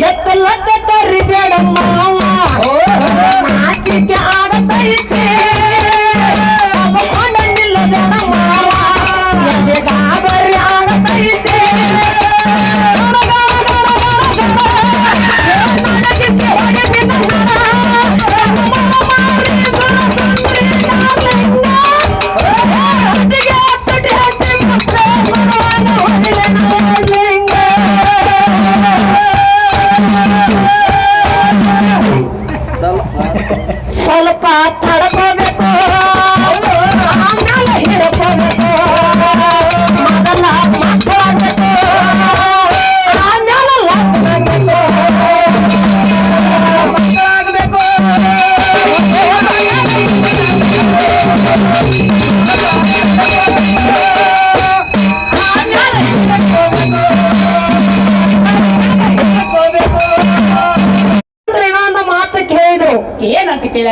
ಹೆತ್ತಲ್ಲ ಕರಿಬೇಡ ಮಾವ ನಾಚಿಕೆ ಆಗತೈತೆ পাতা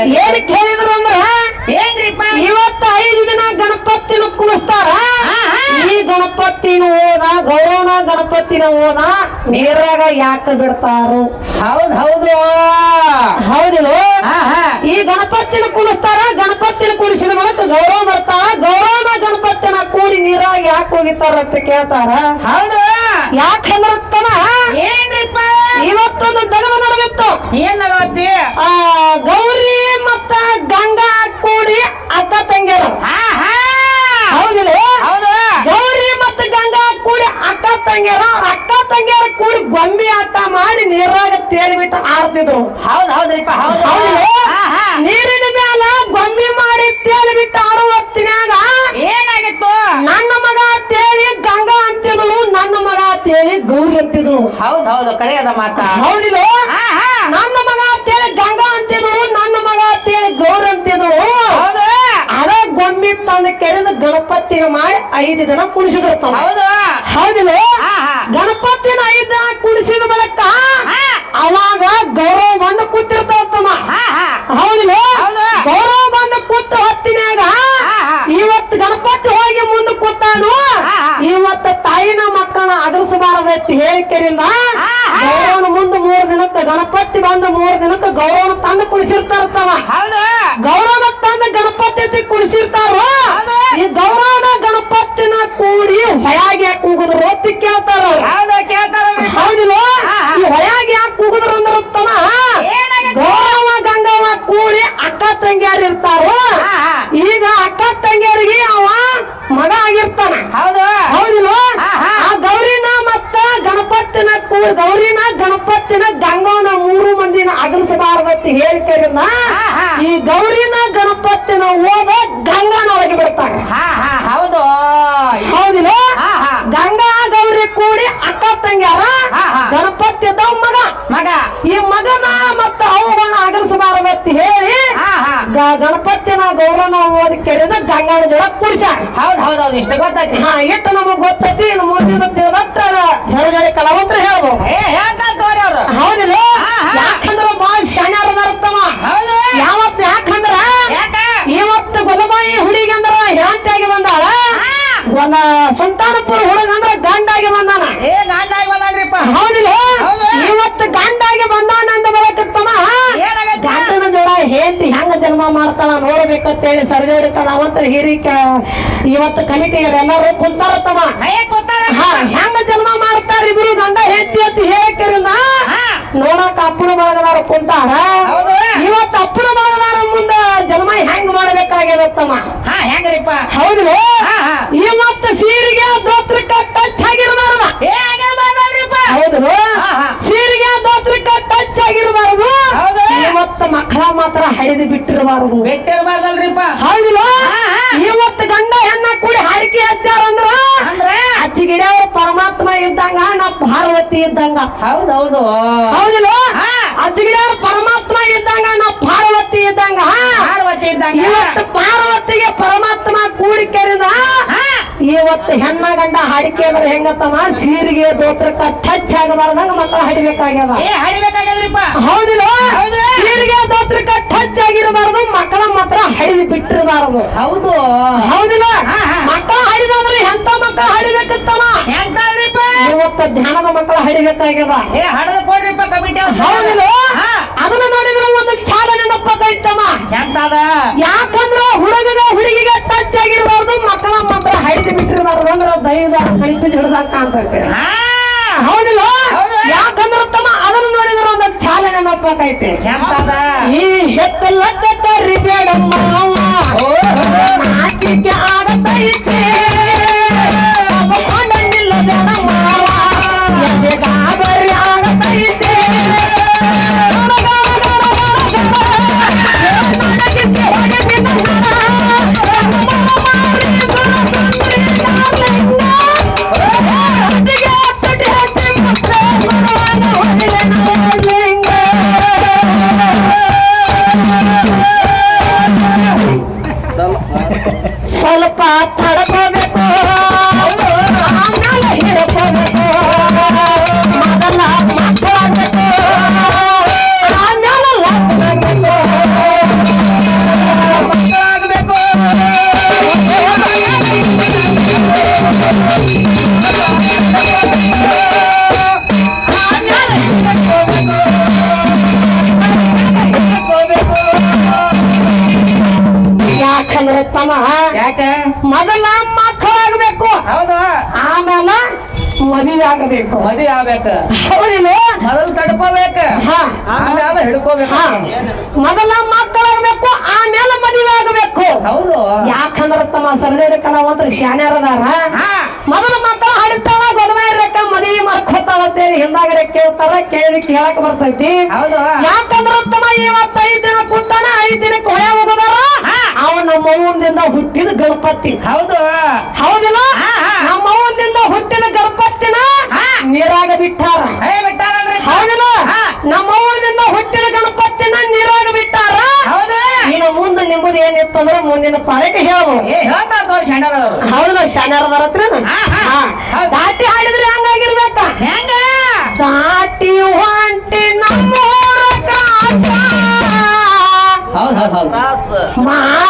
ಏನಂತ ಕೇಳ ಏನ್ ಕೇಳಿದ್ರು ಅಂದ್ರ ಏನ್ರಿಪ್ಪ? ಇವತ್ತ ಐದು ದಿನ ಗಣಪತಿನ ಕುಣಿಸ್ತಾರ. ಈ ಗಣಪತಿನ ಹೋದ ಗೌರವನ ಗಣಪತಿನ ಹೋದ ನೀರಾಗ ಯಾಕ ಬಿಡ್ತಾರು? ಹೌದ್ ಹೌದು. ಹೌದಿಲ್ಲ ಈ ಗಣಪತಿನ ಕುಣಿಸ್ತಾರ ಗಣಪತಿನ ಕುಣಿಸಿದ ಮೂಲಕ ಗೌರವ ಬರ್ತಾರ ಗೌರವನ ಗಣಪತಿನ ಕೂಡಿ ನೀರಾಗ ಯಾಕೆ ಹೋಗಿತಾರ ಅಂತ ಕೇಳ್ತಾರ? ಹೌದು. ಯಾಕಂದ್ರ ಏನ್ರಿಪ್ಪ? ಇವತ್ತೊಂದು ದಗದ ನಡೆದಿತ್ತು. ಏನ್ ನಡವತ್ತಿ ಆ ಗೌರಿ ಮತ್ತ ಗಂಗಾ ಕೂಡಿ ಅಕ್ಕ ತಂಗಿಯರು. ಹೌದಿಲ್ಲ? ಹೌದು. ಗೌರಿ ಮತ್ತ ಗಂಗಾ ಕೂಡಿ ಅಕ್ಕ ತಂಗಿಯರ. ಅಕ್ಕ ತಂಗಿಯರ ಕೂಡಿ ಗೊಂಬೆ ಆಟ ಮಾಡಿ ನೀರಾಗ ತೇಲಿಬಿಟ್ಟು ಆಡ್ತಿದ್ರು. ಹೌದ್ ಹೌದ್ರಿಪ್ಪ ಹೌದು. ನೀರಿನ ಮ್ಯಾಲ ಗೊಂಬೆ ಮಾಡಿ ತೇಲಿಬಿಟ್ಟು ಆಡುವ ಹೊತ್ತಿನಾಗ ಏನಾಗಿತ್ತು? ನನ್ನ ಮಗ ತೇಲಿ ಗಂಗಾ ಅಂತಿದ್ಳು ನನ್ನ ಮಗ ತೇಲಿ ಗೌರಿ ಅಂತಿದ್ಳು ಹೌದ್ ಹೌದು ಕರೆಯದ ಮಾತ. ಹೌದಿಲ್ಲ? ಹೌದು. ಅದ ಗೊಂಬಿ ತಂದು ಕೆರೆದು ಗಣಪತಿನ ಮಾಡಿ ಐದು ದಿನ ಕುಣಿಸಿದ್ರು ಹೌದು. ಹೌದಿಲ್ಲ? ಗಣಪತಿನ ಐದು ದಿನ ಕುಣಿಸಿದ ಬಳಿಕ ಅವಾಗ ಗೌರವ ಬಂದು ಕೂತಿರ್ತಾವ ಹೌದಿಲ್ಲ? ಗೌರವ ಬಂದು ಕೂತ ಹೊತ್ತಿನಾಗ. ಇವತ್ತು ಗಣಪತಿ ಹೋಗಿ ಮುಂದೆ ಕೂತಾನು. ಇವತ್ತು ತಾಯಿನ ಮಕ್ಕಳನ್ನ ಅಗಲಿಸಬಾರದೈತಿ ಹೇಳಿಕೆರಿಂದ ಹಾ, ಹಾ. ಗೌರವನ ಮುಂದೆ ಮೂರ್ ದಿನಕ್ಕೆ ಗಣಪತಿ ಬಂದ ಮೂರ್ ದಿನಕ್ಕೆ ಗೌರವನ ತಂದು ಕುಡಿಸಿರ್ತಾರತ್ತವ ಹೌದು. ಗೌರವನ ತಂದು ಗಣಪತಿ ಕುಡಿಸಿರ್ತಾರ. ಈ ಗೌರವನ ಗಣಪತಿನ ಕೂಡಿ ಹೊಯಾಗಿ ಯಾಕೆ ಕೂಗುದ್ರು ಅಂತ ಕೇಳ್ತಾರ ಹೌದಿಲ್ಲ. ಈ ಹೊಯಾಗಿ ಯಾಕೆ ಕೂಗಿದ್ರು ಅಂದ್ರೆ ತಮ್ಮ ಏನಾಗಿತ್ತು? ಗೌರವ ಗಂಗವ್ವ ಕೂಡಿ ಅಕ್ಕ ತಂಗಿಯಾರು ಇರ್ತಾರೋ ಹಾ, ಹಾ. ಈಗ ಅಕ್ಕ ತಂಗಿಯರಿಗೆ ಅವ ಮಗ ಆಗಿರ್ತಾನ ಹೌದು ಹೌದಿಲ್ಲ ಹಾ, ಹಾ. ಆ ಗೌರಿನ ಮತ್ತ ಗಣಪತಿನ ಕೂಡಿ ಗೌರಿನ ಗಣಪತಿನ ಗಂಗವನ ಮೂರು ಮಂದಿನ ಅಗಲಿಸಬಾರದತ್ತ ಹೇಳಿಕೆರಿಂದ ಹಾ, ಹಾ. ಈ ಗೌರಿನ ಗಣಪತಿನ ಓದ ಗಂಗಾನ ಒಳಗೆ ಬಿಡ್ತಾರೆ ಹಾ ಹಾ ಹೌದು ಹೌದಿಲ್ಲ ಹಾ, ಹಾ. ಗಂಗಾ ಗೌರಿ ಕೂಡಿ ಅಕ್ಕ ತಂಗ್ಯಾರ. ಗಣಪತಿ ಅದ ಮಗ. ಮಗ. ಈ ಮಗನ ಮತ್ತ ಅವುಗಳನ್ನ ಆಗರಿಸಬಾರದತ್ತಿ ಹೇಳಿ ಗಣಪತಿನ ಗೌರವನ ಓದಿ ಕೆರೆದ ಗಂಗಾಳ ಜೊಳ ಕುಡಿಸ ಹೌದ್ ಹೌದ್ ಹೌದು. ಇಷ್ಟ ಗೊತ್ತೈತಿ. ಹಾ ಎಷ್ಟು ನಮಗ್ ಗೊತ್ತೈತಿ. ಇನ್ನು ಮುಂದಿನ ತಿಳಿದಟ್ಟ ಸರಗಳಿ ಕಲಾವಂತ್ರ ಹೇಳ್ಬೋದು ಏ ಹೇಳ್ತಾರ ತೋರಿ ಅವ್ರು ಹೌದಿಲ್ಲ ಹಾ, ಹಾ. ಯಾಕಂದ್ರ ಬಾಳ ಶಾಣ್ಯಾರ ಅದಾರತ್ತವ ಹೌದು ಯಾವತ್ ಯಾಕಂದ್ರ ಯಾಕ ಇವತ್ತು ಗೊಲಬಾಯಿ ಹುಡುಗಂದ್ರ ಹೆಂಡತಿಯಾಗಿ ಬಂದಾಳ ಹಾ. ಒಂದ ಸುಲ್ತಾನಪುರ ಹುಡುಗಂದ್ರ ಗಂಡಾಗಿ ಬಂದಾನ ಏ ಗಾಂಡಾಗಿ ಬಂದಾನ್ರಿಪ್ಪ ಹೌದಿಲ್ಲ ಹೌದು. ಇವತ್ತು ಗಂಡಾಗಿ ಬಂದಾನ ಅಂದ ಬಳಕತ್ತಮ್ಮ ಏನಾಗೈತಿ ಗಂಡನ ಜೋಳ ಹೆಂಡತಿ ಹೆಂಗ ಜನ್ಮ ಮಾಡ್ತಾಳ ನೋಡ್ಬೇಕಂತೇಳಿ ಸರ್ಜೋಡಿ ಅವತ್ತು ಹಿರಿಕ ಇವತ್ತು ಕಮಿಟಿ ಎಲ್ಲರೂ ಕೂತಾರ ಹಾ ಹೆಂಗ ಜನ್ಮ ಮಾಡ್ತಾರ ಇಬ್ರು ಗಂಡ ಹೆಂಡತಿ ಅಂತ ಹೇಳಿಕರಿಂದ ಹಾ. ನೋಡಕ್ ಅಪ್ಪನ ಬಳಗದಾರ ಕುಂತಾರ. ಹೌದು. ಇವತ್ತು ಅಪ್ಪನ ಬಳಗದಾರ ಮುಂದ ಜನ್ಮ ಹೆಂಗ್ ಮಾಡ್ಬೇಕಾಗ್ಯದತ್ತಮ್ಮ ಹಾ ಹೆಂಗ್ರಿಪ್ಪ? ಹೌದು. ಇವತ್ತು ಸೀರಿಗೆ ದೋತ್ರಕ್ಕ ಟಚ್ ಆಗಿರಬಾರ್ದ. ಹೌದು. ಸೀರೆಗೆ ದೋತ್ರಕ್ಕ ಟಚ್ ಆಗಿರಬಾರದು. ಹೌದು. ಮಕ್ಕಳ ಮಾತ್ರ ಹರಿದು ಬಿಟ್ಟಿರಬಾರದು. ಬಿಟ್ಟಿರಬಾರ್ದಲ್ರಿಪ್ಪ. ಹೌದಿಲ್ಲ. ಇವತ್ತು ಗಂಡ ಹೆಣ್ಣ ಕೂಡಿ ಹಾಡಿಕೆ ಹಚ್ಚಾರ ಅಂದ್ರ ಅಚ್ಚಿಗಿಡ ಪರಮಾತ್ಮ ಇದ್ದಂಗ ನಾ ಪಾರ್ವತಿ ಇದ್ದಂಗ. ಹೌದೌದು. ಹೌದು ಹೌದಿಲ್ಲ? ಹಾ. ಅಚ್ಚಿಗಿಡ ಪರಮಾತ್ಮ ಇದ್ದಂಗ ನಾ ಪಾರ್ವತಿ ಇದ್ದಂಗ. ಪಾರ್ವತಿ ಇದ್ದಂಗ. ಇವತ್ತು ಪಾರ್ವತಿಗೆ ಪರಮಾತ್ಮ ಕೂಡಿಕೆರಿದ ಕರೆದ ಇವತ್ತು ಹೆಣ್ಣ ಗಂಡ ಹಾಡಿಕೆ ಅಂದ್ರೆ ಹೆಂಗತ್ತಮ್ಮ? ಸೀರಿಗೆ ದೋತ್ರಕ್ಕ ಟಚ್ ಆಗಬಾರ್ದಂಗ ಮಕ್ಕಳ ಹಡಿಬೇಕಾಗ್ಯದ. ಹಡಿಬೇಕಾಗ್ಯದ್ರಿಪ್ಪ. ಹೌದಿಲ್ಲ? ಹೌದು. ದೋತ್ರಕ್ಕ ಟಚ್ ಆಗಿರಬಾರದು ಮಕ್ಕಳ ಮಾತ್ರ ಹರಿದು ಬಿಟ್ಟಿರಬಾರದು. ಹೌದು. ಹೌದಿಲ್ಲ? ಮಕ್ಕಳ ಹರಿದಂದ್ರೆ ಎಂತ ಮಕ್ಕಳ ಹರಿಬೇಕಿತ್ತವ ಇವತ್ತು ಧ್ಯಾನದ ಮಕ್ಕಳ ಹರಿಬೇಕಾಗ್ಯದ ಏ ಹಡದ ಕೊಡ್ರಿಪ್ಪ ಕಮಿಟಿ ಹೌದಿಲ್ಲ? ಅದನ್ನ ನೋಡಿದ್ರೆ ಒಂದು ಚಾಲನೆ ನಪ್ಪತ್ತೈತಮ್ಮ ಎಂತದ ಯಾಕಂದ್ರ ಹುಡುಗಗ ಹುಡುಗಿಗೆ ಟಚ್ ಆಗಿರಬಾರದು ಮಕ್ಕಳ ಮಾತ್ರ ಹರಿದು ಬಿಟ್ಟಿರಬಾರದು ಅಂದ್ರ ದೈವದ ಕಣಿಪಿದ್ ಹಿಡ್ದಾಗ ಕಾಣ್ತೈತೆ ಹೌದಿಲ್ಲ? ಯಾಕಂದ್ರ ತಮ್ಮ ಅದನ್ನ ಚಾಲನೆ ನೋಡ್ಬೇಕೈತೆ ಎಂತದ? ಈ ಹೆತ್ತಲ್ಲ ಕಟ್ಟರಿ ಯಾಕಂದ್ರೆ ಯಾಕೆ? ಮೊದಲ ಮಕ್ಕಳಾಗಬೇಕು ಹೌದು. ಆಮೇಲೆ ಮದುವೆ ಆಗಬೇಕು. ಮದುವೆ ಆಗ್ಬೇಕು. ಹೌದಿಲ್ಲ ಮೊದಲು ತಡ್ಕೋಬೇಕ. ಆಮೇಲೆ ಹಿಡ್ಕೋಬೇಕು. ಮೊದಲ ಮಕ್ಕಳಾಗಬೇಕು ಆಮೇಲೆ ಮದುವೆ ಆಗಬೇಕು. ಹೌದು. ಯಾಕಂದ್ರೆ ತಮ್ಮ ಸರ್ಜರಿ ಕಲಾವಂತರು ಶಾನ್ಯಾರದಾರ ಹಾ. ಮೊದಲ ಮಕ್ಕಳು ಹಾಡಿತಾಳ ಗೊಡವೆ ಇರಕ್ಕ ಮದುವೆ ಮಾಡ್ಕೋತಾಳ ಅಂತೇಳಿ ಹಿಂದಾಗಡೆ ಕೇಳ್ತಾರ ಕೇಳಿ ಕೇಳಕ್ ಬರ್ತೈತಿ. ಹೌದು. ಯಾಕಂದ್ರೆ ತಮ್ಮ ಇವತ್ತೈದು ದಿನ ಕೂತಾನ ಐದು ದಿನಕ್ಕೆ ಹೊಳೆ. ಅವ್ವನಿಂದ ಹುಟ್ಟಿದ ಗಣಪತಿ. ಹೌದು. ಹೌದಿಲ್ಲ? ಹಾ, ಹಾ. ನಮ್ಮ ಅವ್ವನಿಂದ ಹುಟ್ಟಿದ ಗಣಪತಿನ ಹಾ. ನೀರಾಗ ಬಿಟ್ಟಾರ. ಹೌದಲ್ಲ ಬಿಟ್ಟಾರಲ್ರಿ. ಹೌದಿಲ್ಲ? ಹಾ. ನಮ್ಮ ಅವ್ವನಿಂದ ಹುಟ್ಟಿದ ಗಣಪತಿನ ನೀರಾಗ ಬಿಟ್ಟಾರ. ಹೌದು. ಇನ್ನು ಮುಂದೆ ನಿಮ್ಮದು ಏನಿತ್ತು ಅಂದ್ರೆ ಮುಂದಿನ ತೋರಿ ಶಂಡದವರು ಹೌದಲ್ಲ? ಶಾನ್ಯಾರದಾರ ಹತ್ರ. ದಾಟಿ ಹಾಡಿದ್ರೆ ಹಂಗಾಗಿರ್ಬೇಕ? ಹೆಂಗ? ದಾಟಿ ಹೊಂಟಿ ನಮ್ಮ ಹೌದು ಹೌದು ಹೌದು. ಮಾಡಿ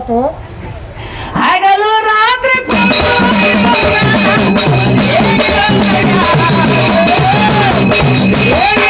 ಆತು ಹಾಗಲು ರಾತ್ರಿ Yeah!